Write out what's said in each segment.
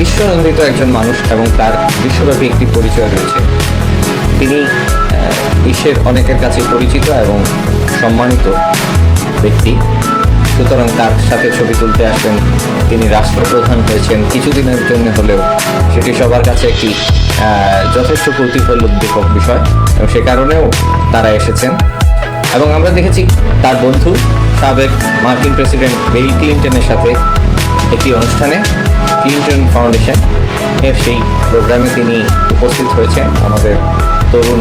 বিশ্বনন্দিত একজন মানুষ এবং তার বিশ্বব্যাপী একটি পরিচয় রয়েছে। তিনি বিশ্বের অনেকের কাছে পরিচিত এবং সম্মানিত ব্যক্তি। সুতরাং তার সাথে ছবি তুলতে আসবেন তিনি রাষ্ট্রপ্রধান হয়েছেন। কিছুদিনের জন্য হলেও সেটি সবার কাছে একটি যথেষ্ট কৌতূহল উদ্দীপক বিষয় এবং সে কারণেও তারা এসেছেন। এবং আমরা দেখেছি তার বন্ধু সাবেক মার্কিন প্রেসিডেন্ট বিল ক্লিন্টনের সাথে একটি অনুষ্ঠানে ক্লিন্টন ফাউন্ডেশন এর সেই প্রোগ্রামে তিনি উপস্থিত হয়েছেন। আমাদের তরুণ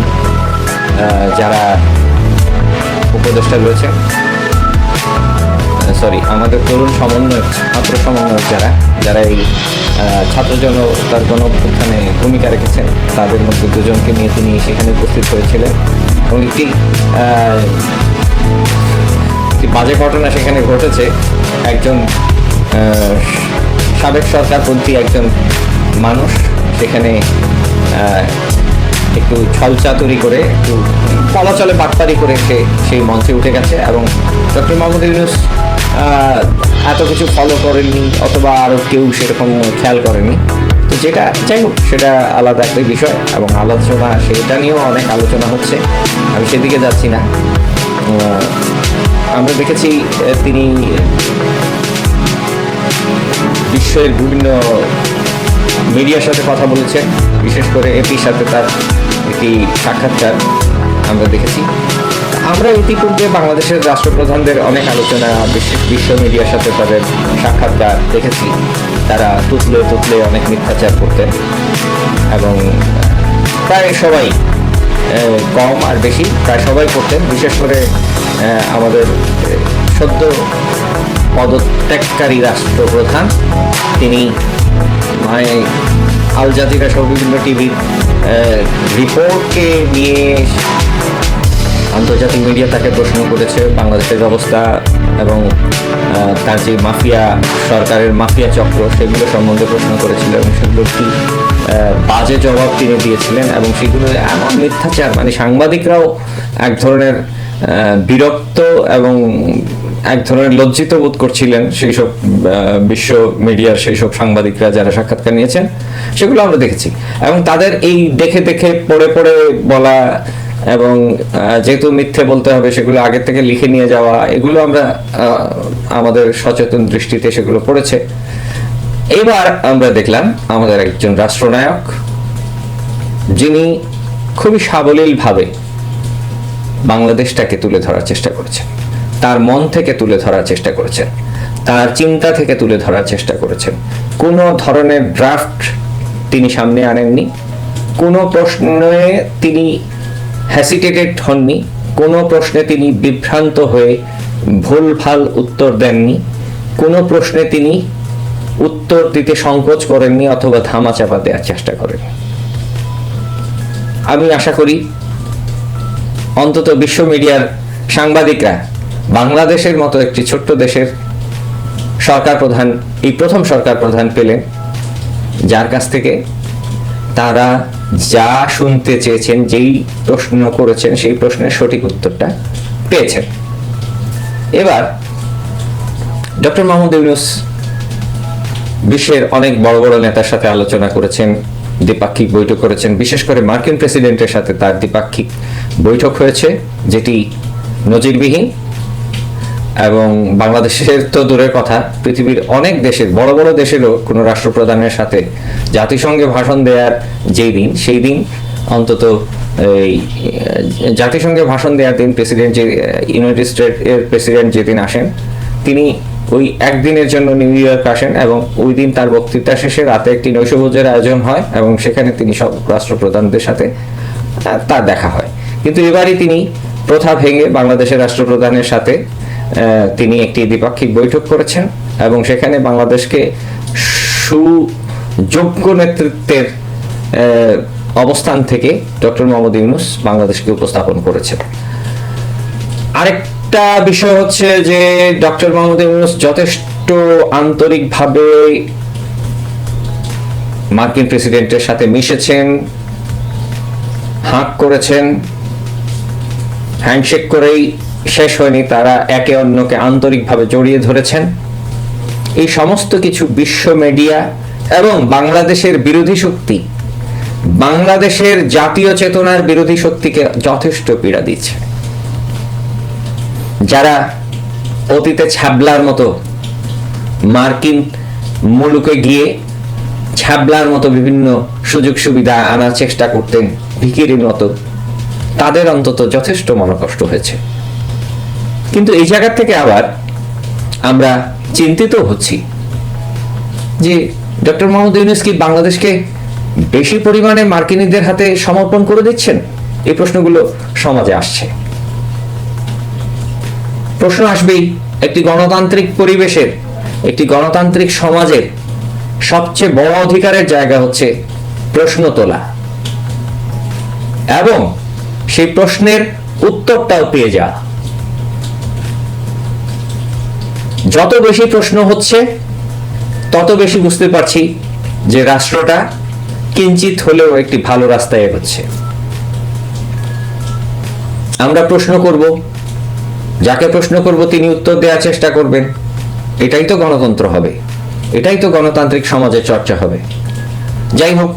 যারা উপদেষ্টা রয়েছেন সরি আমাদের তরুণ সমন্বয়ক, ছাত্র সমন্বয়ক যারা যারা এই ছাত্র জনতার গণ অভ্যুত্থানে ভূমিকা রেখেছেন, তাদের মধ্যে দুজনকে নিয়ে তিনি সেখানে উপস্থিত হয়েছিলেন। এবং একটি বাজে ঘটনা সেখানে ঘটেছে। একজন সাবেক সরকারপন্থী একজন মানুষ সেখানে একটু ছলচাতুরি করে, একটু চলে বাটপারি করে সে, সেই মঞ্চে উঠে গেছে এবং ডক্টর মোহাম্মদ ইউনুস এত কিছু ফলো করেননি অথবা আরও কেউ সেরকম খেয়াল করেনি। তো যেটা, যাই হোক, সেটা আলাদা একটা বিষয় এবং আলোচনা, সেটা নিয়েও অনেক আলোচনা হচ্ছে। আমি সেদিকে যাচ্ছি না। আমরা দেখেছি, তিনি বিশ্বের বিভিন্ন মিডিয়ার সাথে কথা বলেছেন বিশেষ করে এপির সাথে তার একটি সাক্ষাৎকার আমরা দেখেছি। আমরা ইতিপূর্বে বাংলাদেশের রাষ্ট্রপ্রধানদের অনেক আলোচনা বিশ্ব- বিশ্ব মিডিয়ার সাথে তাদের সাক্ষাৎকার দেখেছি। তারা তুতলে তুতলে অনেক মিথ্যাচার করতেন এবং প্রায় সবাই কম আর বেশি প্রায় সবাই করতেন। বিশেষ করে আমাদের সদ্য পদত্যাগকারী রাষ্ট্রপ্রধান। তিনি মানে আল জাজিরা সহ বিভিন্ন টিভির রিপোর্টকে নিয়ে আন্তর্জাতিক মিডিয়া তাকে প্রশ্ন করেছে বাংলাদেশের ব্যবস্থা এবং তার যে মাফিয়া, সরকারের মাফিয়া চক্র, সেগুলো সম্বন্ধে প্রশ্ন করেছিল এবং সেগুলো কি বাজে জবাব তিনি দিয়েছিলেন এবং সেগুলো এমন মিথ্যাচার মানে সাংবাদিকরাও এক ধরনের বিরক্ত এবং এক ধরনের লজ্জিত বোধ করছিলেন সেই সব বিশ্ব মিডিয়ার সেই সব সাংবাদিকরা যারা সাক্ষাৎকার নিয়েছেন, সেগুলো আমরা দেখেছি। এবং তাদের এই দেখে দেখে পড়ে পড়ে বলা এবং যেহেতু মিথ্যে বলতে হবে, সেগুলো আগে থেকে লিখে নিয়ে যাওয়া, এগুলো আমরা আমাদের সচেতন দৃষ্টিতে সেগুলো পড়েছে। এবার আমরা দেখলাম আমাদের একজন রাষ্ট্রনায়ক, যিনি খুবই সাবলীলভাবে বাংলাদেশটাকে তুলে ধরার চেষ্টা করেছেন। তার মন থেকে তুলে ধরার চেষ্টা করেছেন তার চিন্তা থেকে তুলে ধরার চেষ্টা করেছেন কোনো ধরনের ড্রাফট তিনি সামনে আনেননি? কোনো প্রশ্নে তিনি হ্যাসিটেটেড হননি? কোনো প্রশ্নে তিনি বিভ্রান্ত হয়ে ভুলভাল উত্তর দেননি? কোনো প্রশ্নে তিনি উত্তর দিতে সংকোচ করেননি অথবা ধামাচাপা দেওয়ার চেষ্টা করেন আমি আশা করি অন্তত বিশ্ব মিডিয়ার সাংবাদিকরা বাংলাদেশের মতো একটি ছোট্ট দেশের সরকার প্রধান, এই প্রথম সরকার প্রধান পেলেন, যার কাছ থেকে তারা যা শুনতে চেয়েছেন, যেই প্রশ্ন করেছেন, সেই প্রশ্নের সঠিক উত্তরটা পেয়েছেন। এবার ডক্টর মোহাম্মদ ইউনুস বিশ্বের অনেক বড় বড় নেতার সাথে আলোচনা করেছেন, দ্বিপাক্ষিক বৈঠক করেছেন, বিশেষ করে মার্কিন প্রেসিডেন্টের সাথে তার দ্বিপাক্ষিক বৈঠক হয়েছে, যেটি নজিরবিহীন। এবং বাংলাদেশের তো দূরের কথা, পৃথিবীর অনেক দেশের, বড় বড় দেশেরও কোনো রাষ্ট্রপ্রধানের সাথে জাতিসংঘে ভাষণ দেওয়ার যেই দিন, সেই দিন অন্তত এই জাতিসংঘে ভাষণ দেওয়ার দিন প্রেসিডেন্ট যে ইউনাইটেড স্টেট এর প্রেসিডেন্ট যেদিন আসেন, তিনি ওই একদিনের জন্য নিউ ইয়র্ক আসেন এবং ওই দিন তার বক্তৃতা শেষে রাতে একটি নৈশভোজের আয়োজন হয় এবং সেখানে তিনি সব রাষ্ট্রপ্রধানদের সাথে তার দেখা হয়। কিন্তু এবারই তিনি প্রথা ভেঙে বাংলাদেশের রাষ্ট্রপ্রধানের সাথে তিনি একটি দ্বিপাক্ষিক বৈঠক করেছেন এবং সেখানে বাংলাদেশকে সুযোগ্য নেতৃত্বের অবস্থান থেকে ডক্টর মোহাম্মদ ইউনুস বাংলাদেশকে উপস্থাপন করেছেন। আরেকটা বিষয় হচ্ছে যে ডক্টর মোহাম্মদ ইউনুস যথেষ্ট আন্তরিকভাবে মার্কিন প্রেসিডেন্টের সাথে মিশেছেন, হাঁক করেছেন, হ্যান্ডশেক করেই শেষ হয়নি, তারা একে অন্যকে আন্তরিকভাবে জড়িয়ে ধরেছেন। এই সমস্ত কিছু বিশ্ব মিডিয়া এবং বাংলাদেশের বিরোধী শক্তি, বাংলাদেশের জাতীয় চেতনার বিরোধী শক্তিকে যথেষ্ট পীড়া দিচ্ছে। যারা অতীতে ছাবলার মতো মার্কিন মুলুকে গিয়ে ছাবলার মতো বিভিন্ন সুযোগ সুবিধা আনার চেষ্টা করতেন ভিকিরির মতো, তাদের অন্তত যথেষ্ট মনকষ্ট হয়েছে। কিন্তু এই জায়গা থেকে আবার আমরা চিন্তিত হচ্ছি যে ডক্টর মোহাম্মদ ইউনুস কি বাংলাদেশকে বেশি পরিমাণে মার্কিনীদের হাতে সমর্পণ করে দিচ্ছেন? এই প্রশ্নগুলো সমাজে আসছে। প্রশ্ন আসবেই, একটি গণতান্ত্রিক পরিবেশের, একটি গণতান্ত্রিক সমাজের সবচেয়ে বড় অধিকারের জায়গা হচ্ছে প্রশ্ন তোলা। এবং সেই প্রশ্নের উত্তরটাও পেয়ে যাওয়া। যত বেশি প্রশ্ন হচ্ছে, তত বেশি বুঝতে পারছি যে রাষ্ট্রটা কিঞ্চিত হলেও একটি ভালো রাস্তায় এগোচ্ছে। আমরা প্রশ্ন করব, যাকে প্রশ্ন করব তিনি উত্তর দেওয়ার চেষ্টা করবেন। এটাই তো গণতন্ত্র হবে। এটাই তো গণতান্ত্রিক সমাজে চর্চা হবে। যাই হোক,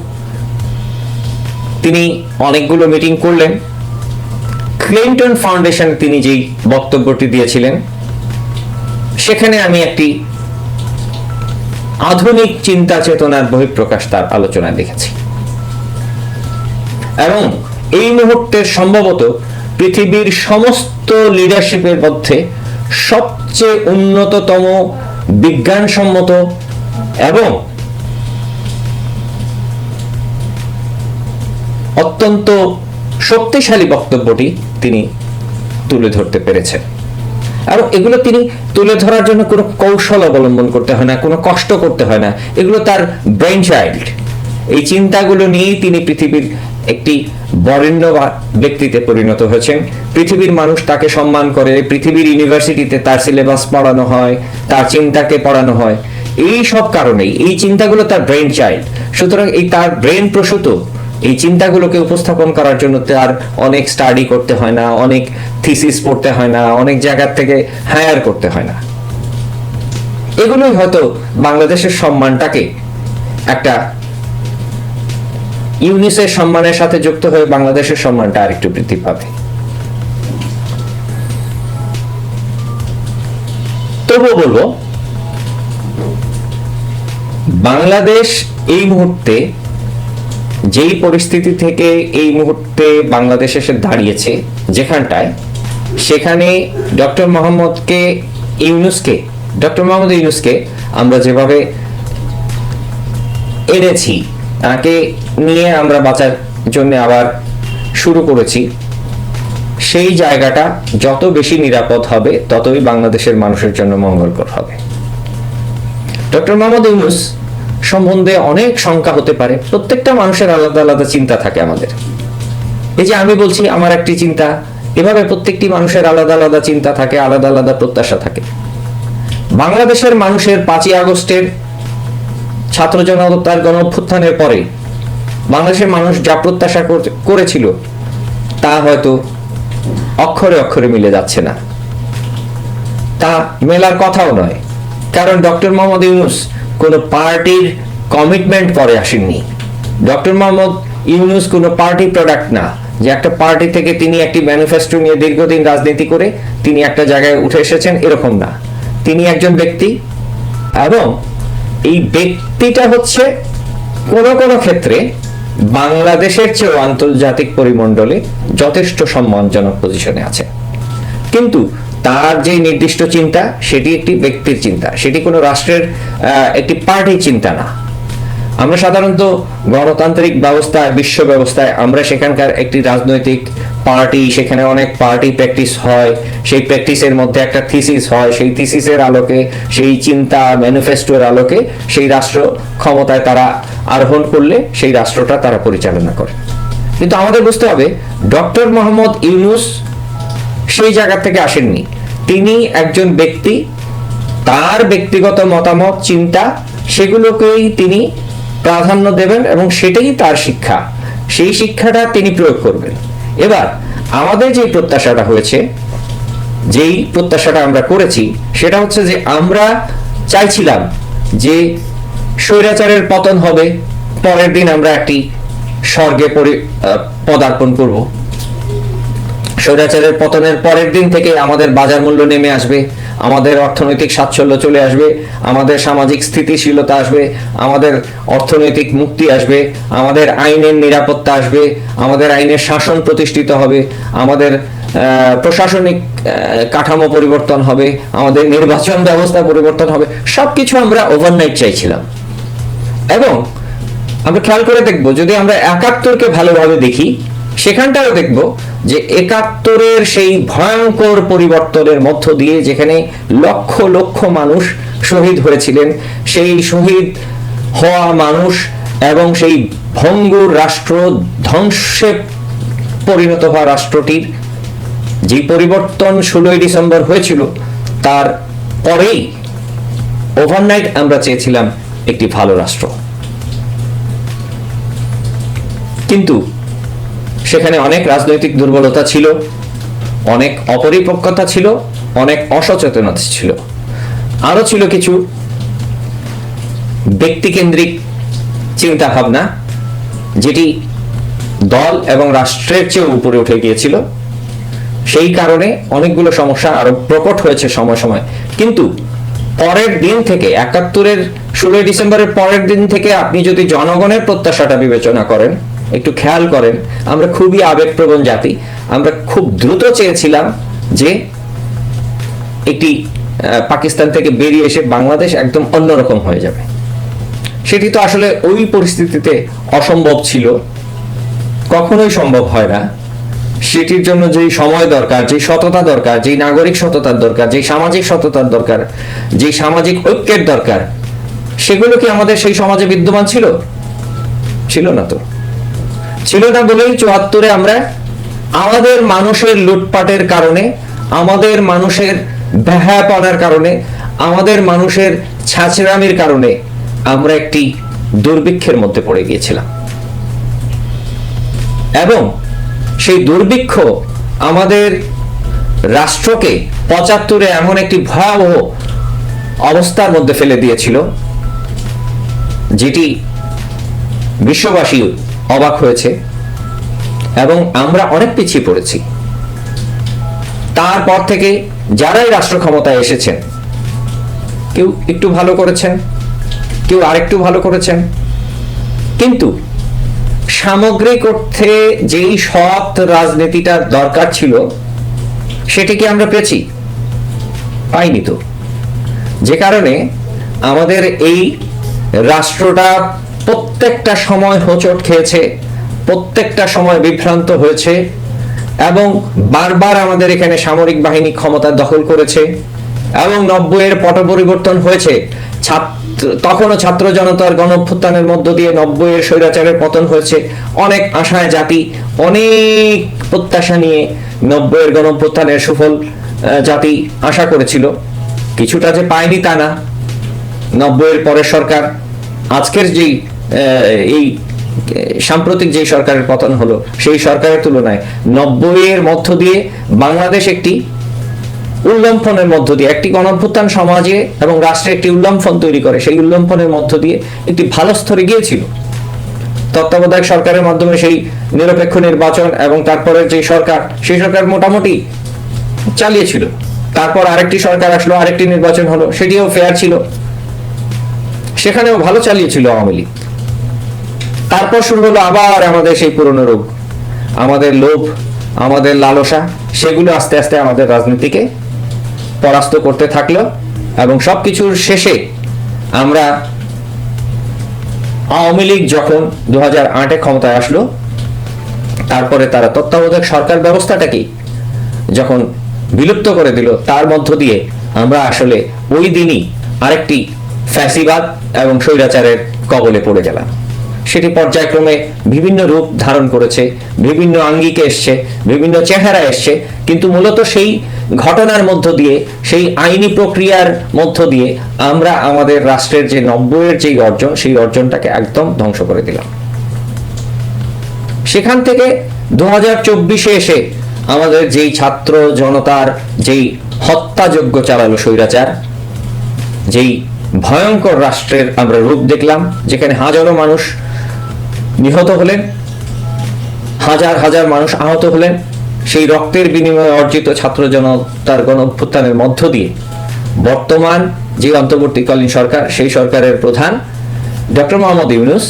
তিনি অনেকগুলো মিটিং করলেন। ক্লিন্টন ফাউন্ডেশন তিনি যেই বক্তব্যটি দিয়েছিলেন সেখানে আমি একটি আধুনিক চিন্তা চেতনার বহিঃপ্রকাশ তার আলোচনায় দেখেছি। এবং এই মুহূর্তে সম্ভবত পৃথিবীর সমস্ত লিডারশিপের মধ্যে সবচেয়ে উন্নততম, বিজ্ঞানসম্মত এবং অত্যন্ত শক্তিশালী বক্তব্যটি তিনি তুলে ধরতে পেরেছেন। এবং এগুলো তিনি তুলে ধরার জন্য কোনো কৌশল অবলম্বন করতে হয় না, কোনো কষ্ট করতে হয় না। এগুলো তার ব্রেন চাইল্ড এই চিন্তাগুলো নিয়েই তিনি পৃথিবীর একটি বরেণ্য ব্যক্তিতে পরিণত হয়েছেন। পৃথিবীর মানুষ তাকে সম্মান করে, পৃথিবীর ইউনিভার্সিটিতে তার সিলেবাস পড়ানো হয়, তার চিন্তাকে পড়ানো হয়। এই সব কারণেই এই চিন্তাগুলো তার ব্রেন চাইল্ড সুতরাং এই তার ব্রেন প্রসূত এই চিন্তাগুলোকে উপস্থাপন করার জন্য তার অনেক স্টাডি করতে হয় না, অনেক থিসিস পড়তে হয় না, অনেক জায়গার থেকে হায়ার করতে হয় না। এগুলোই হয়তো বাংলাদেশের সম্মানটাকে একটা ইউনিসের সম্মানের সাথে যুক্ত হয়ে বাংলাদেশের সম্মানটা আরেকটু বৃদ্ধি পাবে। তবুও বলব, বাংলাদেশ এই মুহূর্তে যেই পরিস্থিতি থেকে এই মুহূর্তে বাংলাদেশ এসে দাঁড়িয়েছে যেখানটায়, সেখানে ডক্টর মোহাম্মদকে, ইউনুসকে, ডক্টর মোহাম্মদ ইউনুসকে আমরা যেভাবে এনেছি তাকে নিয়ে আমরা বাঁচার জন্য আবার শুরু করেছি, সেই জায়গাটা যত বেশি নিরাপদ হবে, ততই বাংলাদেশের মানুষের জন্য মঙ্গলকর হবে। ডক্টর মোহাম্মদ ইউনুস সম্বন্ধে অনেক শঙ্কা হতে পারে। প্রত্যেকটা মানুষের আলাদা আলাদা চিন্তা থাকে আমাদের। এই যে আমি বলছি, আমার একটি চিন্তা, এভাবে প্রত্যেকটি মানুষের আলাদা আলাদা চিন্তা থাকে, আলাদা আলাদা প্রত্যাশা থাকে। বাংলাদেশের মানুষের পাঁচই আগস্টের ছাত্র জনতার গণ অভ্যুত্থানের পরে বাংলাদেশের মানুষ যা প্রত্যাশা করেছিল, তা হয়তো অক্ষরে অক্ষরে মিলে যাচ্ছে না। তা মেলার কথাও নয়। কারণ ডক্টর মোহাম্মদ ইউনুস কোনো পার্টির কমিটমেন্ট করে আসেননি। ডক্টর মোহাম্মদ ইউনুস কোনো পার্টি প্রোডাক্ট না, যে একটা পার্টি থেকে তিনি একটি ম্যানিফেস্টো নিয়ে দীর্ঘদিন রাজনীতি করে তিনি একটা জায়গায় উঠে এসেছেন, এরকম না। তিনি একজন ব্যক্তি এবং এই ব্যক্তিটা হচ্ছে কোন কোনো ক্ষেত্রে বাংলাদেশের চেয়েও আন্তর্জাতিক পরিমণ্ডলে যথেষ্ট সম্মানজনক পজিশনে আছে। কিন্তু তার যে নির্দিষ্ট চিন্তা, সেটি একটি ব্যক্তির চিন্তা। সেটি কোনো রাষ্ট্রের একটি পার্টির চিন্তা না। আমরা সাধারণত গণতান্ত্রিক ব্যবস্থায় বিশ্ব ব্যবস্থায় আমরা সেখানকার একটি রাজনৈতিক পার্টি, সেখানে অনেক পার্টি প্র্যাকটিস হয়। সেই প্র্যাকটিসের মধ্যে একটা থিসিস হয়। সেই থিসিসের আলোকে, সেই চিন্তা ম্যানিফেস্টোর আলোকে সেই রাষ্ট্র ক্ষমতায় তারা আরোহণ করলে সেই রাষ্ট্রটা তারা পরিচালনা করে। কিন্তু আমাদের বুঝতে হবে, ডক্টর মোহাম্মদ ইউনুস সেই জায়গা থেকে আসেননি। তিনি একজন ব্যক্তি, তার ব্যক্তিগত মতামত, চিন্তা, সেগুলোকেই তিনি প্রাধান্য দেবেন এবং সেটাই তার শিক্ষা। সেই শিক্ষাটা তিনি প্রয়োগ করবেন। এবার, আমাদের যে প্রত্যাশাটা হয়েছে, যেই প্রত্যাশাটা আমরা করেছি, সেটা হচ্ছে যে আমরা চাইছিলাম যে স্বৈরাচারের পতন হবে, পরের দিন আমরা একটি স্বর্গে পদার্পণ করব। স্বৈরাচারের পতনের পরের দিন থেকে আমাদের বাজার মূল্য নেমে আসবে, আমাদের অর্থনৈতিক সাচ্ছল্য চলে আসবে, আমাদের সামাজিক স্থিতিশীলতা আসবে, আমাদের অর্থনৈতিক মুক্তি আসবে, আমাদের আইনের নিরাপত্তা আসবে, আমাদের আইনের শাসন প্রতিষ্ঠিত হবে, আমাদের প্রশাসনিক কাঠামো পরিবর্তন হবে, আমাদের নির্বাচন ব্যবস্থা পরিবর্তন হবে, সবকিছু আমরা ওভারনাইট চাইছিলাম। এবং আমরা খেয়াল করে দেখব, যদি আমরা একাত্তরকে ভালোভাবে দেখি সেখানটাও দেখব যে একাত্তরের সেই ভয়ঙ্কর পরিবর্তনের মধ্য দিয়ে যেখানে লক্ষ লক্ষ মানুষ শহীদ হয়েছিলেন, সেই শহীদ হওয়া মানুষ এবং সেই ভঙ্গুর রাষ্ট্র, ধ্বংসে পরিণত হওয়া রাষ্ট্রটির যে পরিবর্তন ষোলোই ডিসেম্বর হয়েছিল, তার পরেই ওভারনাইট আমরা চেয়েছিলাম একটি ভালো রাষ্ট্র। কিন্তু সেখানে অনেক রাজনৈতিক দুর্বলতা ছিল, অনেক অপরিপক্কতা ছিল, অনেক অসচেতনতা ছিল। আরও ছিল কিছু ব্যক্তিকেন্দ্রিক চিন্তা ভাবনা যেটি দল এবং রাষ্ট্রের চেয়ে উপরে উঠে গিয়েছিল। সেই কারণে অনেকগুলো সমস্যা আরও প্রকট হয়েছে সময় সময়। কিন্তু পরের দিন থেকে, একাত্তরের ষোলোই ডিসেম্বরের পরের দিন থেকে আপনি যদি জনগণের প্রত্যাশাটা বিবেচনা করেন একটু খেয়াল করেন, আমরা খুবই আবেগপ্রবণ জাতি, আমরা খুব দ্রুত চেয়েছিলাম যে একটি পাকিস্তান থেকে বেরিয়ে এসে বাংলাদেশ একদম অন্যরকম হয়ে যাবে। সেটি তো আসলে ওই পরিস্থিতিতে অসম্ভব ছিল, কখনোই সম্ভব হয় না। সেটির জন্য যেই সময় দরকার, যেই সততা দরকার, যেই নাগরিক সততার দরকার, যেই সামাজিক সততার দরকার, যেই সামাজিক ঐক্যের দরকার, সেগুলো কি আমাদের সেই সমাজে বিদ্যমান ছিল? ছিল না তো। ছিল না বলেই চুয়াত্তরে আমরা আমাদের মানুষের লুটপাটের কারণে, আমাদের মানুষের ব্যাহাপনার কারণে, আমাদের মানুষের ছাঁচরামির কারণে আমরা একটি দুর্ভিক্ষের মধ্যে পড়ে গিয়েছিলাম। এবং সেই দুর্ভিক্ষ আমাদের রাষ্ট্রকে পঁচাত্তরে এমন একটি ভয়াবহ অবস্থার মধ্যে ফেলে দিয়েছিল, যেটি বিশ্ববাসী অবাক হয়েছে এবং আমরা অনেক পিছিয়ে পড়েছি। তারপর থেকে যারাই রাষ্ট্র ক্ষমতায় এসেছেন, কেউ একটু ভালো করেছেন, কেউ আরেকটু ভালো করেছেন, কিন্তু সামগ্রিক অর্থে যেই সৎ রাজনীতিটা দরকার ছিল, সেটি কি আমরা পেয়েছি? পাইনি তো। যে কারণে আমাদের এই রাষ্ট্রটা প্রত্যেকটা সময় হোঁচট খেয়েছে, প্রত্যেকটা সময় বিভ্রান্ত হয়েছে এবং বারবার আমাদের এখানে সামরিক বাহিনী ক্ষমতা দখল করেছে এবং নব্বইয়ের পট পরিবর্তন হয়েছে। ছাত্র তখনও ছাত্র জনতার গণঅভ্যুত্থানের মধ্য দিয়ে নব্বইয়ের স্বৈরাচারের পতন হয়েছে। অনেক আশায় জাতি, অনেক প্রত্যাশা নিয়ে নব্বইয়ের গণঅভ্যুত্থানের সুফল জাতি আশা করেছিল। কিছুটা যে পায়নি তা না। নব্বইয়ের পরের সরকার, আজকের যেই এই সাম্প্রতিক যে সরকারের পতন হলো, সেই সরকারের তুলনায় নব্বইয়ের মধ্য দিয়ে বাংলাদেশ একটি উল্লম্ফনের মধ্য দিয়ে, একটি গণঅভ্যুত্থান সমাজে এবং রাষ্ট্রে একটি উল্লম্ফন তৈরি করে, সেই উল্লম্ফনের মধ্য দিয়ে একটি ভালো স্তরে গিয়েছিল। তত্ত্বাবধায়ক সরকারের মাধ্যমে সেই নিরপেক্ষ নির্বাচন এবং তারপরে যে সরকার, সেই সরকার মোটামুটি চালিয়েছিল। তারপর আরেকটি সরকার আসলো, আরেকটি নির্বাচন হলো, সেটিও ফেয়ার ছিল। সেখানেও ভালো চালিয়েছিল আওয়ামী লীগ। তারপর শুরু হলো আবার আমাদের সেই পুরনো রোগ। আমাদের লোভ, আমাদের লালসা, সেগুলো আস্তে আস্তে আমাদের রাজনীতিকে পরাস্ত করতে থাকল এবং সবকিছুর শেষে আমরা আওয়ামী লীগ যখন দু হাজার আটে ক্ষমতায় আসলো, তারপরে তারা তত্ত্বাবধায়ক সরকার ব্যবস্থাটাকেই যখন বিলুপ্ত করে দিল, তার মধ্য দিয়ে আমরা আসলে ওই দিনই আরেকটি ফ্যাসিবাদ এবং স্বৈরাচারের কবলে পড়ে গেলাম। সেটি পর্যায়ক্রমে বিভিন্ন রূপ ধারণ করেছে, বিভিন্ন আঙ্গিকে এসছে, বিভিন্ন চেহারা এসছে, কিন্তু মূলত সেই ঘটনার মধ্য দিয়ে, সেই আইনি প্রক্রিয়ার মধ্য দিয়ে আমরা আমাদের রাষ্ট্রের যে নব্বইয়ের যেই অর্জন, সেই অর্জনটাকে একদম ধ্বংস করে দিলাম। সেখান থেকে দু হাজার চব্বিশে এসে আমাদের যেই ছাত্র জনতার যেই হত্যাযোগ্য চালালো স্বৈরাচার, যেই ভয়ঙ্কর রাষ্ট্রের আমরা রূপ দেখলাম, যেখানে হাজারো মানুষ নিহত হলেন, হাজার হাজার মানুষ আহত হলেন, সেই রক্তের বিনিময়ে অর্জিত ছাত্র জনতার গণ অভ্যুত্থানের মধ্য দিয়ে। বর্তমান যে অন্তর্বর্তীকালীন সরকার, সেই সরকারের প্রধান ডক্টর মোহাম্মদ ইউনুস,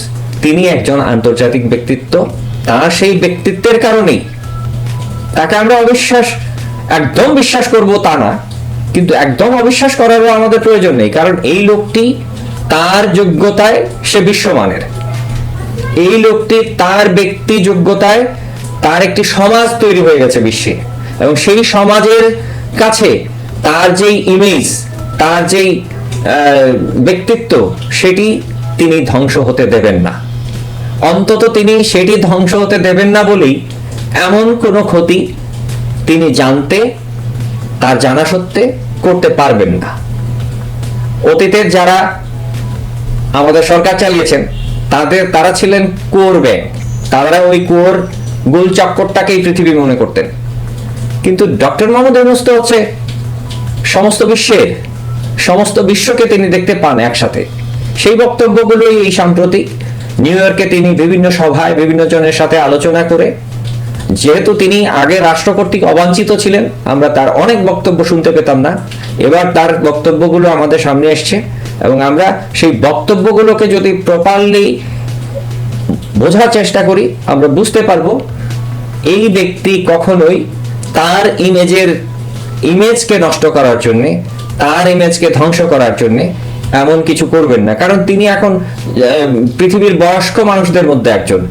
তিনি একজন আন্তর্জাতিক ব্যক্তিত্ব। তার সেই ব্যক্তিত্বের কারণেই তাকে আমরা অবিশ্বাস, একদম বিশ্বাস করব তা না, কিন্তু একদম অবিশ্বাস করারও আমাদের প্রয়োজন নেই, কারণ এই লোকটি তার যোগ্যতায় সে বিশ্বমানের। এই লোকটি তার ব্যক্তি যোগ্যতায় তার একটি সমাজ তৈরি হয়ে গেছে বিশ্বে। এবং সেই সমাজের কাছে তার যেই ইমেজ তার যেই ব্যক্তিত্ব, সেটি তিনি ধ্বংস হতে দেবেন না। অন্তত তিনি সেটি ধ্বংস হতে দেবেন না বলেই এমন কোনো ক্ষতি তিনি জানতে, তার জানা সত্ত্বে করতে পারবেন না। অতীতের যারা আমাদের সরকার চালিয়েছেন তাদের, তারা ছিলেন কোর ব্যাংক তারা ওই কোর গোল চক্করটাকেই পৃথিবী মনে করতেন। কিন্তু ডক্টর মোহাম্মদ ইউনুস হচ্ছে সমস্ত বিশ্বের সমস্ত বিশ্বকে তিনি দেখতে পান একসাথে। সেই বক্তব্যগুলোই এই সাম্প্রতিক নিউ ইয়র্কে তিনি বিভিন্ন সভায়, বিভিন্ন জনের সাথে আলোচনা করে, যেহেতু তিনি আগে রাষ্ট্র কর্তৃক অবাঞ্ছিত ছিলেন, আমরা তার অনেক বক্তব্য শুনতে পেতাম না। এবার তার বক্তব্যগুলো আমাদের সামনে এসছে। এবং আমরা সেই বক্তব্যগুলোকে যদি প্রপারলি বোঝার চেষ্টা করি, আমরা বুঝতে পারব এই ব্যক্তি কখনোই তার ইমেজের, ইমেজকে নষ্ট করার জন্যে, তার ইমেজকে ধ্বংস করার জন্যে এমন কিছু করবেন না। কারণ তিনি এখন পৃথিবীর বয়স্ক মানুষদের মধ্যে একজন।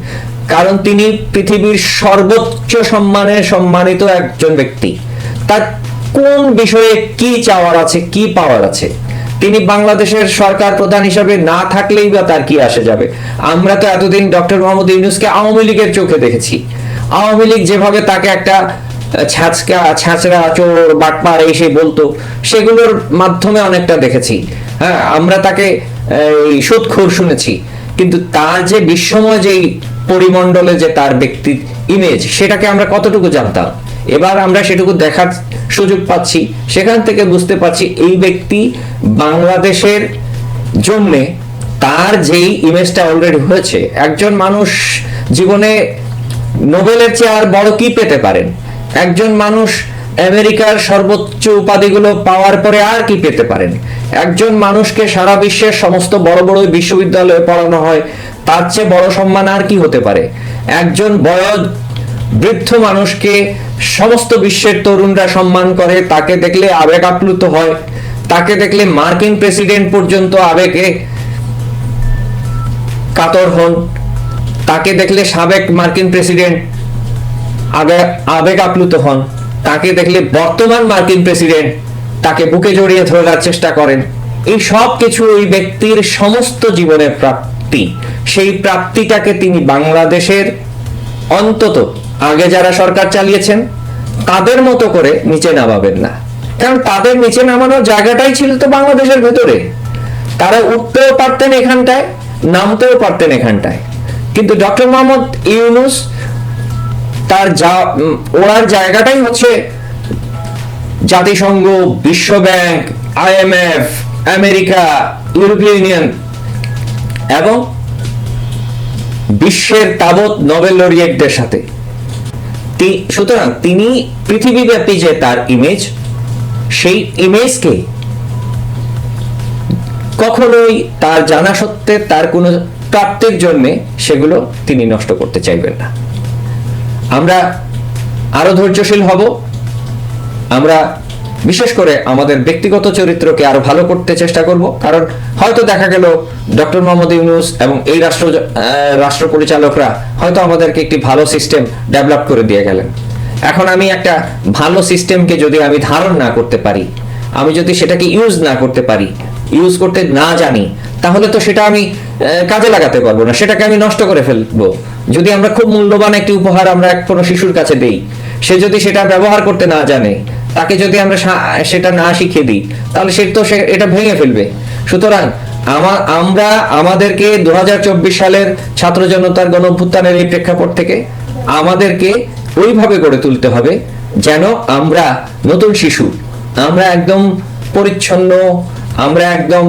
কারণ তিনি পৃথিবীর সর্বোচ্চ সম্মানে সম্মানিত একজন ব্যক্তি। তার কোন বিষয়ে কি চাওয়ার আছে, কি পাওয়ার আছে? তিনি বাংলাদেশের সরকার প্রধান হিসাবে না থাকলেই বা তার কি আসে যাবে? আমরা তো এতদিন ডক্টর মোহাম্মদ ইউনুসকে আওয়ামী লীগের চোখে দেখেছি। আওয়ামী লীগ যেভাবে তাকে একটা ছাঁচকা ছাঁচড়া চোর, বাটপার এই সেই বলতো, সেগুলোর মাধ্যমে অনেকটা দেখেছি। হ্যাঁ আমরা তাকে এই সুদখোর শুনেছি। কিন্তু তার যে বিশ্বময় যেই পরিমণ্ডলে যে তার ব্যক্তির ইমেজ সেটাকে আমরা কতটুকু জানতাম? এবার আমরা সেটুকু দেখার সুযোগ পাচ্ছি। সেখান থেকে বুঝতে পারছি এই ব্যক্তি বাংলাদেশের জন্যে তার যেই ইমেজটা অলরেডি হয়েছে, একজন মানুষ জীবনে নোবেলের চেয়ে আর বড় কি পেতে পারেন? একজন মানুষ আমেরিকার সর্বোচ্চ উপাধিগুলো পাওয়ার পরে আর কি পেতে পারেন? একজন মানুষকে সারা বিশ্বের সমস্ত বড় বড় বিশ্ববিদ্যালয়ে পড়ানো হয়, তার চেয়ে বড় সম্মান আর কি হতে পারে? একজন বয়স বৃদ্ধ মানুষকে সমস্ত বিশ্বের তরুণরা সম্মান করে, তাকে দেখলে আবেগ আপ্লুত হয়, তাকে দেখলে মার্কিন প্রেসিডেন্ট পর্যন্ত আবেগে কাতর হন, তাকে দেখলে সাবেক মার্কিন প্রেসিডেন্ট আগে আবেগ আপ্লুত হন, তাকে দেখলে বর্তমান মার্কিন প্রেসিডেন্ট তাকে বুকে জড়িয়ে ধরার চেষ্টা করেন। এই সব কিছু ওই ব্যক্তির সমস্ত জীবনের প্রাপ্তি। সেই প্রাপ্তিটাকে তিনি বাংলাদেশের অন্তত আগে যারা সরকার চালিয়েছেন, তাদের মতো করে নিচে নামাবেন না। কারণ তাদের নিচে নামানোর জায়গাটাই ছিল তো বাংলাদেশের ভেতরে। তারা উঠতেও পারতেন এখানটায়, নামতেও পারতেন এখানটায়। কিন্তু ডক্টর মোহাম্মদ ইউনুস তার যা ওড়ার জায়গাটাই হচ্ছে জাতিসংঘ, বিশ্ব ব্যাংক আইএমএফ আমেরিকা, ইউরোপীয় ইউনিয়ন এবং বিশ্বের তাবৎ নোবেল লরিয়েটদের সাথে। সুতরাং তিনি পৃথিবীব্যাপী যে তার ইমেজ সেই ইমেজকে কখনোই তার জানা সত্ত্বে তার কোনো প্রাপ্তির জন্য সেগুলো তিনি নষ্ট করতে চাইবেন না। আমরা আরও ধৈর্যশীল হব, আমরা বিশেষ করে আমাদের ব্যক্তিগত চরিত্রকে আরও ভালো করতে চেষ্টা করব। কারণ হয়তো দেখা গেল ডক্টর মোহাম্মদ ইউনুস এবং এই রাষ্ট্র রাষ্ট্র পরিচালকরা হয়তো আমাদেরকে একটি ভালো সিস্টেম ডেভেলপ করে দিয়ে গেলেন। এখন আমি একটা ভালো সিস্টেমকে যদি আমি ধারণ না করতে পারি, আমি যদি সেটাকে ইউজ না করতে পারি ইউজ করতে না জানি, তাহলে তো সেটা আমি কাজে লাগাতে পারব না, সেটাকে আমি নষ্ট করে ফেলব। যদি আমরা খুব মূল্যবান একটি উপহার আমরা এক কোনো শিশুর কাছে দেই, সে যদি সেটা ব্যবহার করতে না জানে তাকে যদি আমরা সেটা না শিখিয়ে দিই, তাহলে সে তো সে এটা ভেঙে ফেলবে। সুতরাং আমা আমরা আমাদেরকে দুহাজার চব্বিশ সালের ছাত্র জনতার গণ এই প্রেক্ষাপট থেকে আমাদেরকে ওইভাবে গড়ে তুলতে হবে যেন আমরা নতুন শিশু, আমরা একদম পরিচ্ছন্ন, আমরা একদম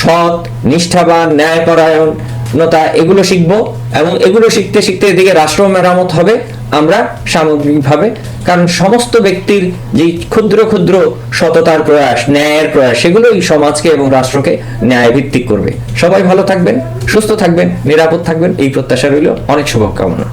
সৎ, নিষ্ঠাবান, ন্যায়পরায়ণতা, এগুলো শিখব এবং এগুলো শিখতে শিখতে এদিকে রাষ্ট্র মেরামত হবে। আমরা সামগ্রিকভাবে, কারণ সমস্ত ব্যক্তির যে ক্ষুদ্র ক্ষুদ্র সততার প্রয়াস, ন্যায়ের প্রয়াস, সেগুলোই সমাজকে এবং রাষ্ট্রকে ন্যায় ভিত্তিক করবে। সবাই ভালো থাকবেন, সুস্থ থাকবেন, নিরাপদ থাকবেন, এই প্রত্যাশা রইল। অনেক শুভকামনা।